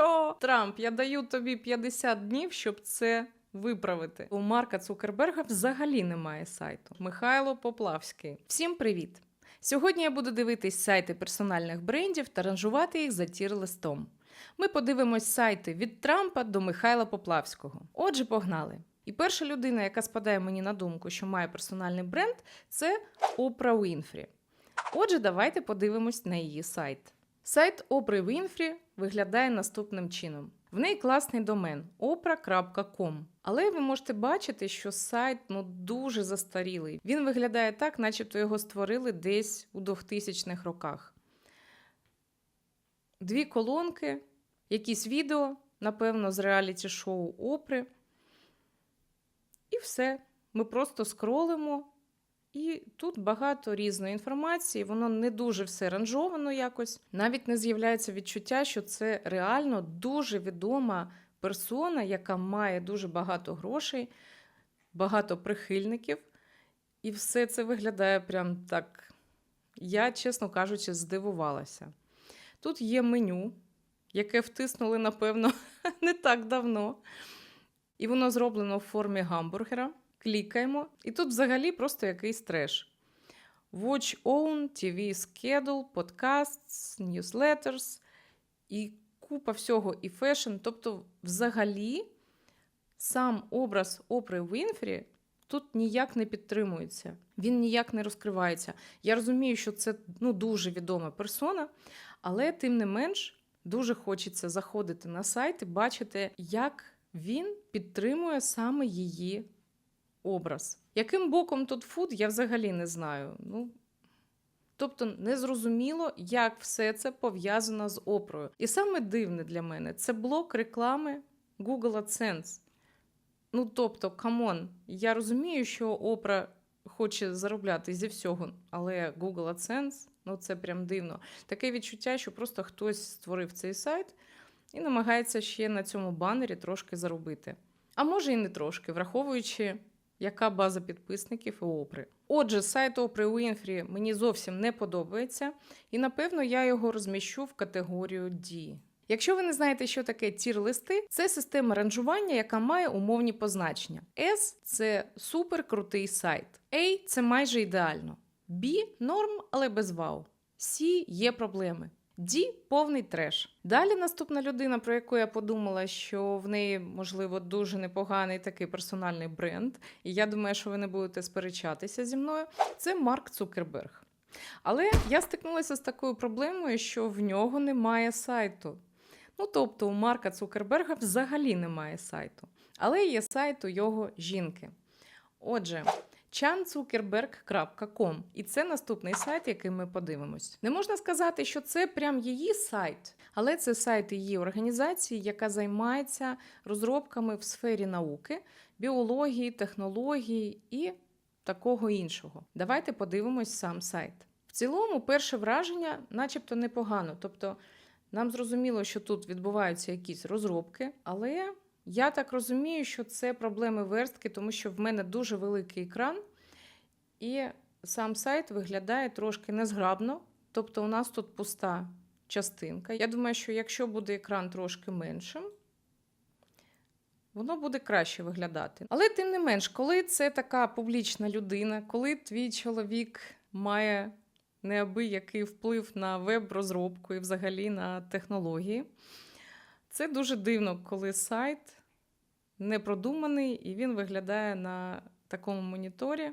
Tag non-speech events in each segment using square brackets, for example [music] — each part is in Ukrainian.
Що? Трамп, я даю тобі 50 днів, щоб це виправити. У Марка Цукерберга взагалі немає сайту. Михайло Поплавський. Всім привіт! Сьогодні я буду дивитись сайти персональних брендів та ранжувати їх за тір-листом. Ми подивимось сайти від Трампа до Михайла Поплавського. Отже, погнали. І перша людина, яка спадає мені на думку, що має персональний бренд, це Опра Уінфрі. Отже, давайте подивимось на її сайт. Сайт Опри Вінфрі виглядає наступним чином. В неї класний домен opra.com. Але ви можете бачити, що сайт ну дуже застарілий. Він виглядає так, начебто його створили десь у 2000-х роках. Дві колонки, якісь відео, напевно, з реаліті-шоу Опри. І все. Ми просто скролимо. І тут багато різної інформації, воно не дуже все ранжовано якось. Навіть не з'являється відчуття, що це реально дуже відома персона, яка має дуже багато грошей, багато прихильників. І все це виглядає прям так. Я, чесно кажучи, здивувалася. Тут є меню, яке втиснули, напевно, [laughs] не так давно. І воно зроблено в формі гамбургера. Клікаємо, і тут взагалі просто якийсь треш. Watch Own, TV Schedule, Podcasts, Newsletters і купа всього і фешн. Тобто, взагалі, сам образ Опри Вінфрі тут ніяк не підтримується, він ніяк не розкривається. Я розумію, що це ну, дуже відома персона, але тим не менш дуже хочеться заходити на сайт і бачити, як він підтримує саме її образ. Яким боком тут фуд, я взагалі не знаю. Ну, Тобто незрозуміло, як все це пов'язано з опрою. І саме дивне для мене це блок реклами Google AdSense. Ну, тобто, камон, я розумію, що Опра хоче заробляти зі всього, але Google AdSense, ну це прям дивно. Таке відчуття, що просто хтось створив цей сайт і намагається ще на цьому банері трошки заробити. А може і не трошки, враховуючи яка база підписників і опри. Отже, сайт Опри Уінфрі мені зовсім не подобається, і напевно я його розміщу в категорію D. Якщо ви не знаєте, що таке тір-листи, це система ранжування, яка має умовні позначення. S – це супер крутий сайт. A – це майже ідеально. B – норм, але без вау. C – є проблеми. Ді повний треш. Далі наступна людина, про яку я подумала, що в неї, можливо, дуже непоганий такий персональний бренд, і я думаю, що ви не будете сперечатися зі мною. Це Марк Цукерберг. Але я стикнулася з такою проблемою, що в нього немає сайту. Ну, тобто, у Марка Цукерберга взагалі немає сайту. Але є сайт у його жінки. Отже, chanzuckerberg.com. І це наступний сайт, який ми подивимось. Не можна сказати, що це прям її сайт, але це сайт її організації, яка займається розробками в сфері науки, біології, технології і такого іншого. Давайте подивимось сам сайт. В цілому, перше враження, начебто, непогано. Тобто, нам зрозуміло, що тут відбуваються якісь розробки, але. Я так розумію, що це проблеми верстки, тому що в мене дуже великий екран, і сам сайт виглядає трошки незграбно. Тобто, у нас тут пуста частинка. Я думаю, що якщо буде екран трошки меншим, воно буде краще виглядати. Але тим не менш, коли це така публічна людина, коли твій чоловік має неабиякий вплив на веб-розробку і взагалі на технології. Це дуже дивно, коли сайт не продуманий і він виглядає на такому моніторі.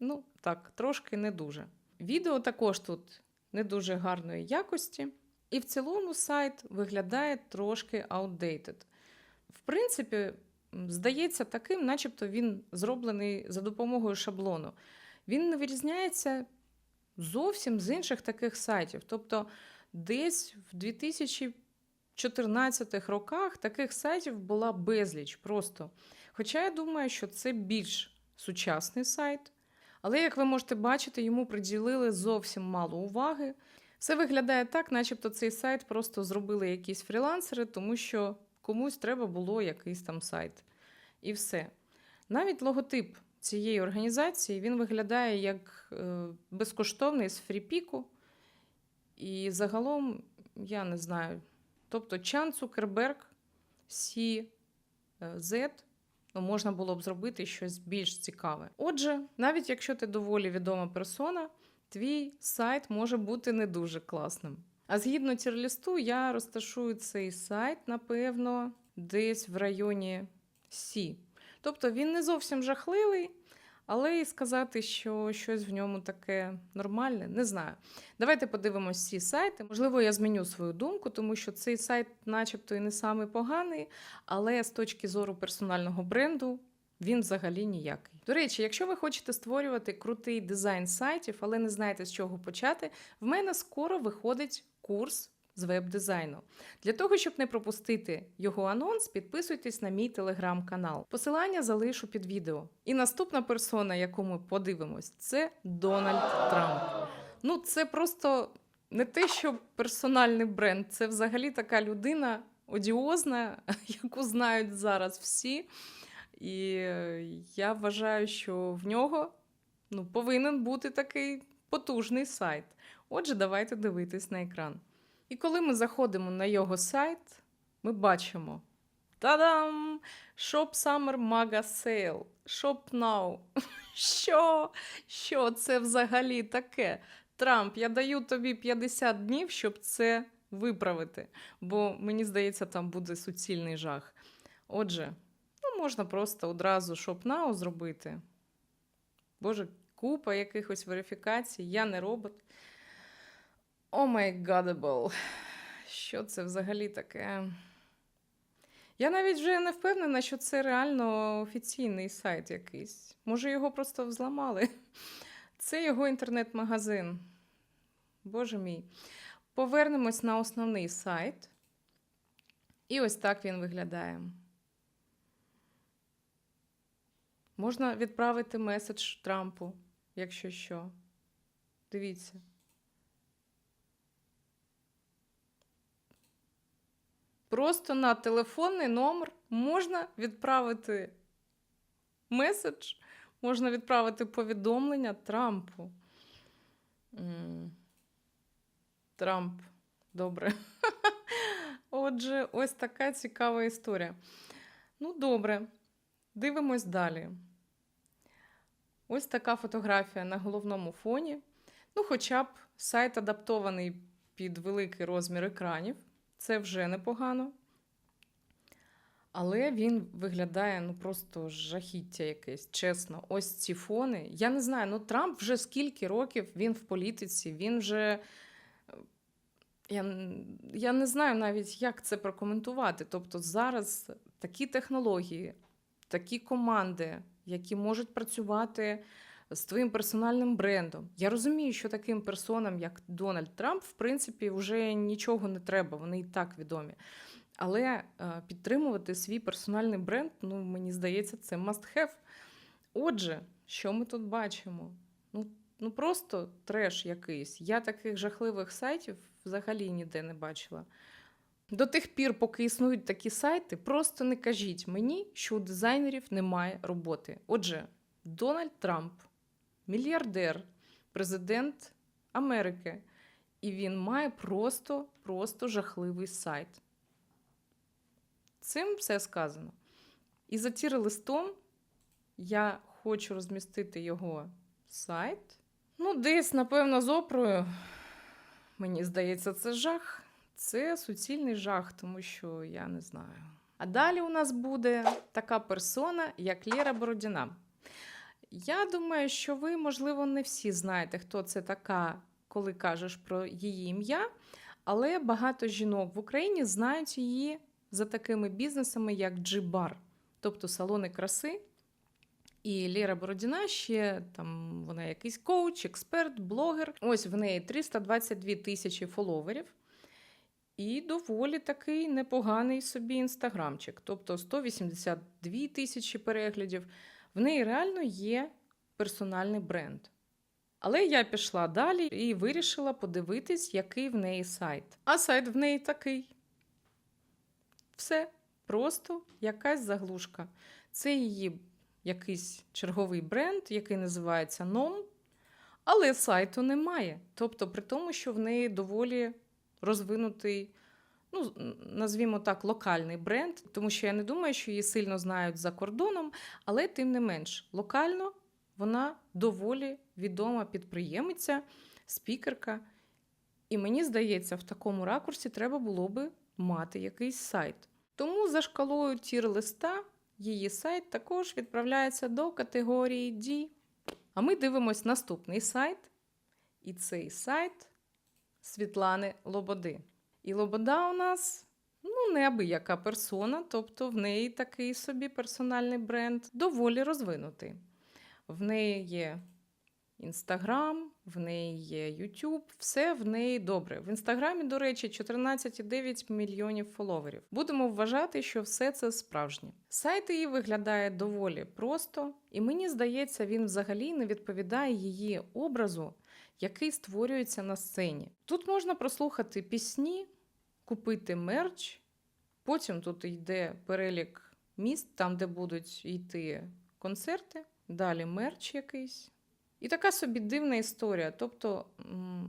Ну, так, трошки не дуже. Відео також тут не дуже гарної якості. І в цілому сайт виглядає трошки outdated. В принципі, здається таким, начебто він зроблений за допомогою шаблону. Він не вирізняється зовсім з інших таких сайтів. Тобто, десь в 2000 2014 роках таких сайтів була безліч просто. Хоча я думаю, що це більш сучасний сайт. Але, як ви можете бачити, йому приділили зовсім мало уваги. Все виглядає так, начебто цей сайт просто зробили якісь фрілансери, тому що комусь треба було якийсь там сайт. І все. Навіть логотип цієї організації він виглядає як е, безкоштовний з фріпіку. І загалом, я не знаю, Тобто Чан Цукерберг, Сі е, Z, ну, можна було б зробити щось більш цікаве. Отже, навіть якщо ти доволі відома персона, твій сайт може бути не дуже класним. А згідно тірлісту, я розташую цей сайт, напевно, десь в районі Сі. Тобто він не зовсім жахливий, але і сказати, що щось в ньому таке нормальне, не знаю. Давайте подивимось ці сайти. Можливо, я зміню свою думку, тому що цей сайт, начебто, і не самий поганий, але з точки зору персонального бренду. Він взагалі ніякий. До речі, якщо ви хочете створювати крутий дизайн сайтів, але не знаєте з чого почати, в мене скоро виходить курс з веб-дизайну. Для того, щоб не пропустити його анонс, підписуйтесь на мій телеграм-канал. Посилання залишу під відео. І наступна персона, яку ми подивимось, це Дональд Трамп. Ну, це просто не те, що персональний бренд, це взагалі така людина одіозна, [laughs] яку знають зараз всі. І е, я вважаю, що в нього ну, повинен бути такий потужний сайт. Отже, давайте дивитись на екран. І коли ми заходимо на його сайт, ми бачимо Та-дам! Shop Summer Maga Sale. Shop Now. [laughs] Що? Що це взагалі таке? Трамп, я даю тобі 50 днів, щоб це виправити, бо мені здається, там буде суцільний жах. Отже, ну, можна просто одразу Shop Now зробити. Боже, купа якихось верифікацій, я не робот. О май гадебл. Що це взагалі таке? Я навіть вже не впевнена, що це реально офіційний сайт якийсь. Може, його просто взламали. Це його інтернет-магазин. Боже мій. Повернемось на основний сайт. І ось так він виглядає. Можна відправити меседж Трампу, якщо що. Дивіться. Просто на телефонний номер можна відправити меседж, можна відправити повідомлення Трампу. Трамп, добре. [laughs] Отже, ось така цікава історія. Ну, добре, дивимось далі. Ось така фотографія на головному фоні. Ну, хоча б сайт адаптований під великий розмір екранів. Це вже непогано. Але він виглядає ну просто жахіття якесь, чесно. Ось ці фони. Я не знаю, ну Трамп вже скільки років він в політиці, він вже. Я, я не знаю навіть, як це прокоментувати. Тобто зараз такі технології, такі команди, які можуть працювати з твоїм персональним брендом. Я розумію, що таким персонам, як Дональд Трамп, в принципі, вже нічого не треба, вони і так відомі. Але е, підтримувати свій персональний бренд, ну, мені здається, це must have. Отже, що ми тут бачимо? Ну, ну просто треш якийсь. Я таких жахливих сайтів взагалі ніде не бачила. До тих пір, поки існують такі сайти, просто не кажіть мені, що у дизайнерів немає роботи. Отже, Дональд Трамп, мільярдер, президент Америки, і він має просто, просто жахливий сайт. Цим все сказано. І за тір-листом я хочу розмістити його сайт. Ну, десь, напевно, з опрою. Мені здається, це жах. Це суцільний жах, тому що я не знаю. А далі у нас буде така персона, як Лєра Бородіна. Я думаю, що ви, можливо, не всі знаєте, хто це така, коли кажеш про її ім'я, але багато жінок в Україні знають її за такими бізнесами, як G-Bar, тобто салони краси. І Лєра Бородіна ще там вона якийсь коуч, експерт, блогер. Ось в неї 322 тисячі фоловерів. І доволі такий непоганий собі інстаграмчик, тобто 182 тисячі переглядів. В неї реально є персональний бренд. Але я пішла далі і вирішила подивитись, який в неї сайт. А сайт в неї такий. Все, просто якась заглушка. Це її якийсь черговий бренд, який називається NOM, але сайту немає. Тобто, при тому, що в неї доволі розвинутий ну, назвімо так, локальний бренд, тому що я не думаю, що її сильно знають за кордоном, але тим не менш, локально вона доволі відома підприємиця, спікерка. І мені здається, в такому ракурсі треба було би мати якийсь сайт. Тому за шкалою тір-листа її сайт також відправляється до категорії D. А ми дивимось наступний сайт. І цей сайт Світлани Лободи. І Лобода у нас ну, неабияка персона, тобто в неї такий собі персональний бренд доволі розвинутий. В неї є Інстаграм, в неї є YouTube, все в неї добре. В інстаграмі, до речі, 14,9 мільйонів фоловерів. Будемо вважати, що все це справжнє. Сайт її виглядає доволі просто, і мені здається, він взагалі не відповідає її образу, який створюється на сцені. Тут можна прослухати пісні, купити мерч. Потім тут йде перелік міст, там, де будуть йти концерти, далі мерч якийсь. І така собі дивна історія. Тобто,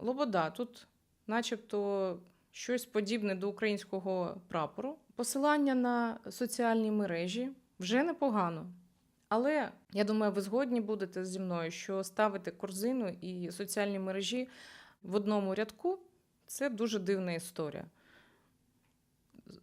Лобода, тут, начебто, щось подібне до українського прапору. Посилання на соціальні мережі вже непогано. Але я думаю, ви згодні будете зі мною, що ставити корзину і соціальні мережі в одному рядку це дуже дивна історія.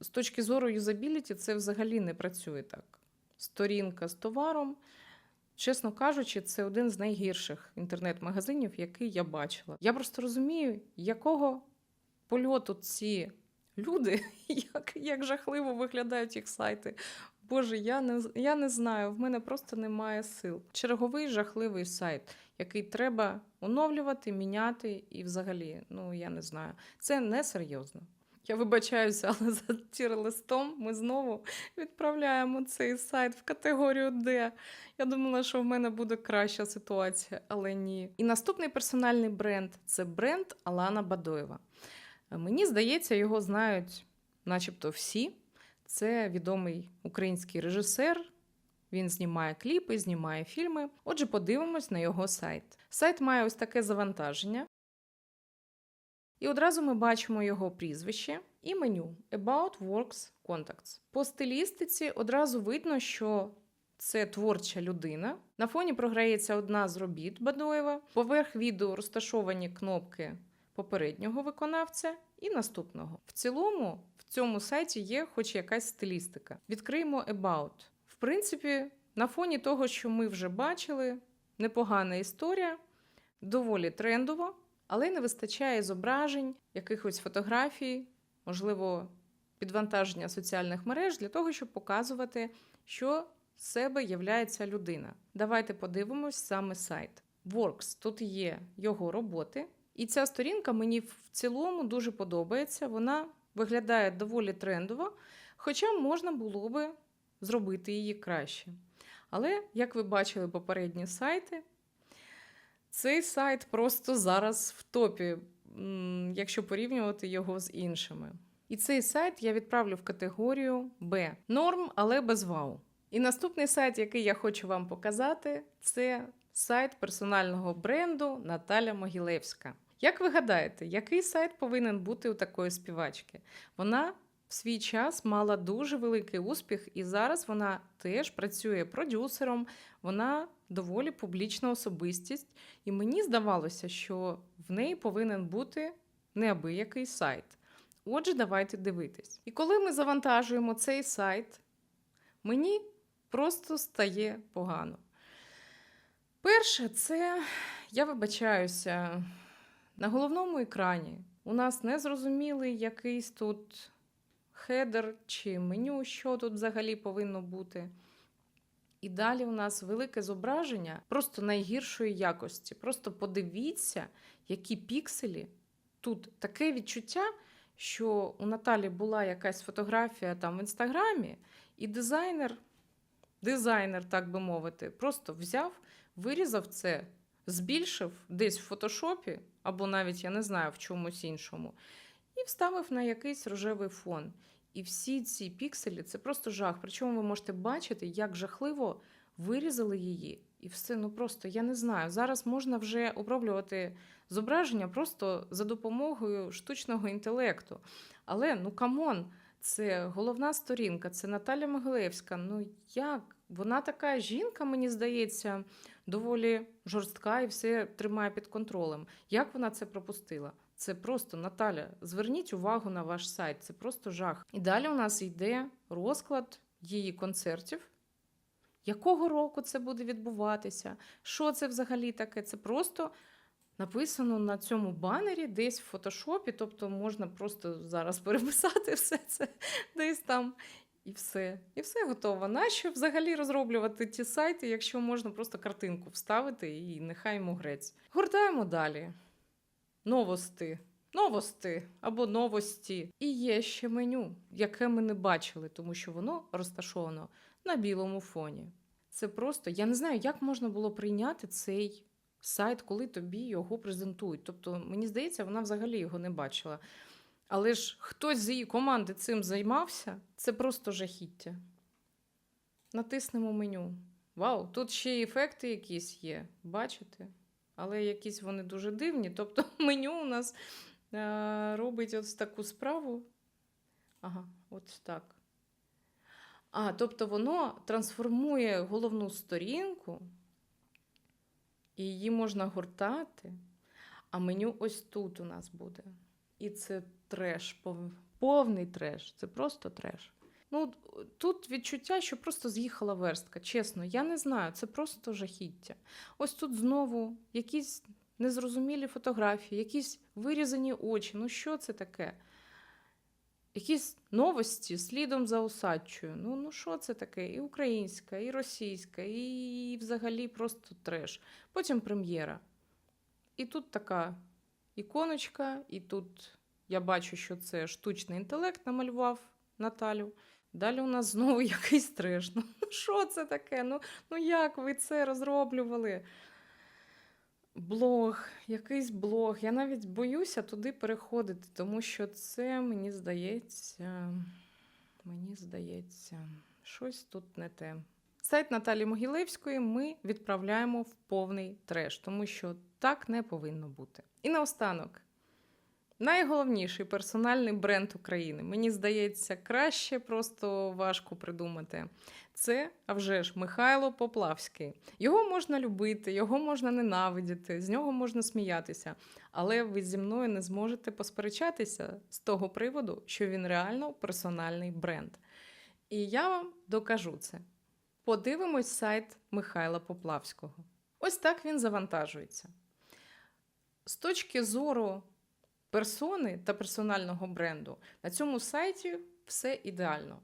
З точки зору юзабіліті, це взагалі не працює так. Сторінка з товаром. Чесно кажучи, це один з найгірших інтернет-магазинів, який я бачила. Я просто розумію, якого польоту ці люди, [laughs] як, як жахливо виглядають їх сайти. Боже, я не, я не знаю, в мене просто немає сил. Черговий жахливий сайт, який треба оновлювати, міняти і взагалі, ну я не знаю. Це несерйозно. Я вибачаюся, [laughs] але за тір-листом ми знову відправляємо цей сайт в категорію Д. Я думала, що в мене буде краща ситуація, але ні. І наступний персональний бренд це бренд Алана Бадоєва. Мені здається, його знають, начебто, всі. Це відомий український режисер. Він знімає кліпи, знімає фільми. Отже, подивимось на його сайт. Сайт має ось таке завантаження. І одразу ми бачимо його прізвище і меню About Works Contacts. По стилістиці одразу видно, що це творча людина. На фоні програється одна з робіт Бадоєва. Поверх відео розташовані кнопки попереднього виконавця і наступного. В цілому, цьому сайті є хоч якась стилістика. Відкриємо About. В принципі, на фоні того, що ми вже бачили, непогана історія, доволі трендово, але не вистачає зображень, якихось фотографій, можливо, підвантаження соціальних мереж для того, щоб показувати, що з себе являється людина. Давайте подивимось саме сайт. Works тут є його роботи, і ця сторінка мені в цілому дуже подобається. Вона виглядає доволі трендово, хоча можна було би зробити її краще. Але, як ви бачили попередні сайти, цей сайт просто зараз в топі, якщо порівнювати його з іншими. І цей сайт я відправлю в категорію Б. Норм, але без вау. І наступний сайт, який я хочу вам показати, це сайт персонального бренду Наталя Могилевська. Як ви гадаєте, який сайт повинен бути у такої співачки? Вона в свій час мала дуже великий успіх, і зараз вона теж працює продюсером, вона доволі публічна особистість. І мені здавалося, що в неї повинен бути неабиякий сайт. Отже, давайте дивитись. І коли ми завантажуємо цей сайт, мені просто стає погано. Перше, це я вибачаюся. На головному екрані у нас незрозумілий якийсь тут хедер чи меню, що тут взагалі повинно бути. І далі у нас велике зображення просто найгіршої якості. Просто подивіться, які пікселі. Тут таке відчуття, що у Наталі була якась фотографія там в інстаграмі, і дизайнер, дизайнер, так би мовити, просто взяв, вирізав це, збільшив десь в фотошопі, або навіть я не знаю в чомусь іншому, і вставив на якийсь рожевий фон. І всі ці пікселі це просто жах. Причому ви можете бачити, як жахливо вирізали її, і все. Ну просто я не знаю. Зараз можна вже оброблювати зображення просто за допомогою штучного інтелекту. Але ну камон, це головна сторінка, це Наталя Могилевська. Ну як? Вона така жінка, мені здається, доволі жорстка і все тримає під контролем. Як вона це пропустила? Це просто Наталя. Зверніть увагу на ваш сайт, це просто жах. І далі у нас йде розклад її концертів. Якого року це буде відбуватися? Що це взагалі таке? Це просто написано на цьому банері десь в фотошопі, тобто можна просто зараз переписати [laughs] все це десь там. І все. І все готово. Нащо взагалі розроблювати ті сайти, якщо можна просто картинку вставити і нехай йому грець. Гортаємо далі. Новости. Новости або новості. І є ще меню, яке ми не бачили, тому що воно розташовано на білому фоні. Це просто, я не знаю, як можна було прийняти цей сайт, коли тобі його презентують. Тобто, мені здається, вона взагалі його не бачила. Але ж хтось з її команди цим займався, це просто жахіття. Натиснемо меню. Вау, тут ще й ефекти якісь є, бачите? Але якісь вони дуже дивні. Тобто [laughs] меню у нас е, робить ось таку справу. Ага, от так. А, тобто воно трансформує головну сторінку, і її можна гортати, а меню ось тут у нас буде. І це треш, повний треш. Це просто треш. Ну, тут відчуття, що просто з'їхала верстка. Чесно, я не знаю, це просто жахіття. Ось тут знову якісь незрозумілі фотографії, якісь вирізані очі. Ну, що це таке? Якісь новості слідом за усадчою. Ну, ну що це таке? І українська, і російська, і взагалі просто треш. Потім прем'єра. І тут така іконочка, і тут я бачу, що це штучний інтелект намалював Наталю. Далі у нас знову [laughs] якийсь треш. Ну, що це таке? Ну, ну як ви це розроблювали? Блог, якийсь блог. Я навіть боюся туди переходити, тому що це, мені здається, мені здається, щось тут не те. Сайт Наталі Могилевської ми відправляємо в повний треш, тому що так не повинно бути. І наостанок, найголовніший персональний бренд України. Мені здається, краще просто важко придумати. Це, а вже ж, Михайло Поплавський. Його можна любити, його можна ненавидіти, з нього можна сміятися. Але ви зі мною не зможете посперечатися з того приводу, що він реально персональний бренд. І я вам докажу це. Подивимось сайт Михайла Поплавського. Ось так він завантажується. З точки зору персони та персонального бренду, на цьому сайті все ідеально.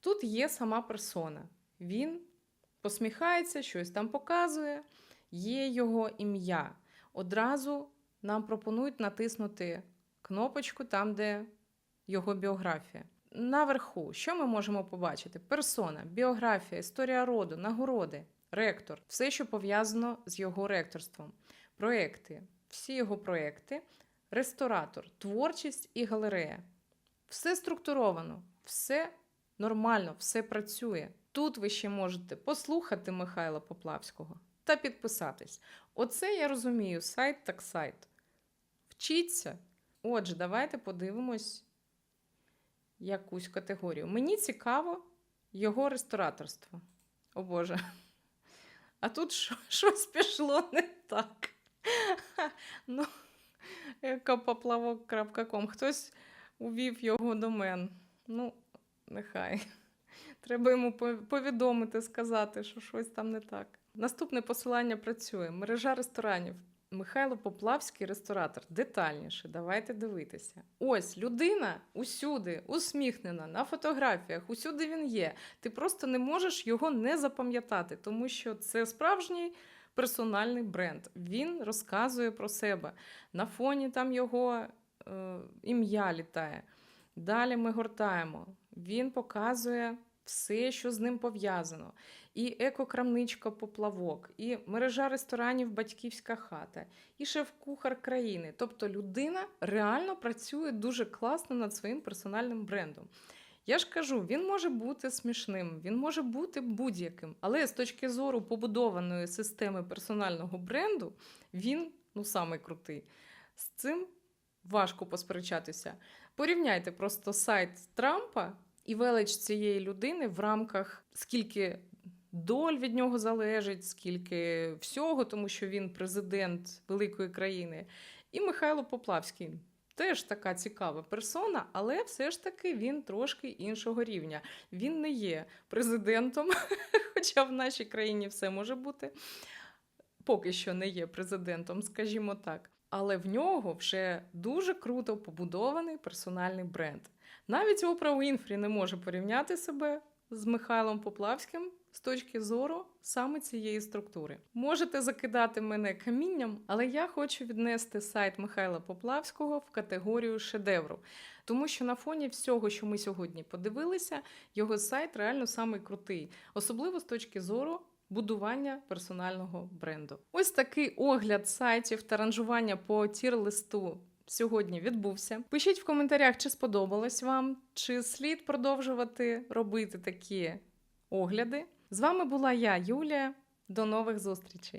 Тут є сама персона. Він посміхається, щось там показує, є його ім'я. Одразу нам пропонують натиснути кнопочку там, де його біографія. Наверху, що ми можемо побачити? Персона, біографія, історія роду, нагороди, ректор, все, що пов'язано з його ректорством, проекти, всі його проекти, ресторатор, творчість і галерея. Все структуровано, все нормально, все працює. Тут ви ще можете послухати Михайла Поплавського та підписатись. Оце я розумію, сайт так сайт. Вчіться. Отже, давайте подивимось якусь категорію. Мені цікаво його рестораторство. О Боже. А тут щось пішло не так. [laughs] Ну, екопоплавок.ком. Хтось увів його домен. Ну, нехай. Треба йому повідомити, сказати, що щось там не так. Наступне посилання працює. Мережа ресторанів. Михайло Поплавський ресторатор. Детальніше, давайте дивитися. Ось людина усюди, усміхнена, на фотографіях, усюди він є. Ти просто не можеш його не запам'ятати, тому що це справжній персональний бренд. Він розказує про себе. На фоні там його е, ім'я літає. Далі ми гортаємо. Він показує все, що з ним пов'язано. І екокрамничка поплавок, і мережа ресторанів Батьківська хата, і шеф-кухар країни. Тобто людина реально працює дуже класно над своїм персональним брендом. Я ж кажу, він може бути смішним, він може бути будь-яким, але з точки зору побудованої системи персонального бренду, він ну самий крутий. З цим важко посперечатися. Порівняйте просто сайт Трампа і велич цієї людини в рамках скільки доль від нього залежить, скільки всього, тому що він президент великої країни. І Михайло Поплавський. Теж така цікава персона, але все ж таки він трошки іншого рівня. Він не є президентом, [laughs] хоча в нашій країні все може бути. Поки що не є президентом, скажімо так. Але в нього вже дуже круто побудований персональний бренд. Навіть Опра Уінфрі не може порівняти себе з Михайлом Поплавським з точки зору саме цієї структури. Можете закидати мене камінням, але я хочу віднести сайт Михайла Поплавського в категорію шедевру, тому що на фоні всього, що ми сьогодні подивилися, його сайт реально самий крутий, особливо з точки зору. Будування персонального бренду. Ось такий огляд сайтів та ранжування по тір-листу сьогодні відбувся. Пишіть в коментарях, чи сподобалось вам, чи слід продовжувати робити такі огляди. З вами була я, Юлія. До нових зустрічей!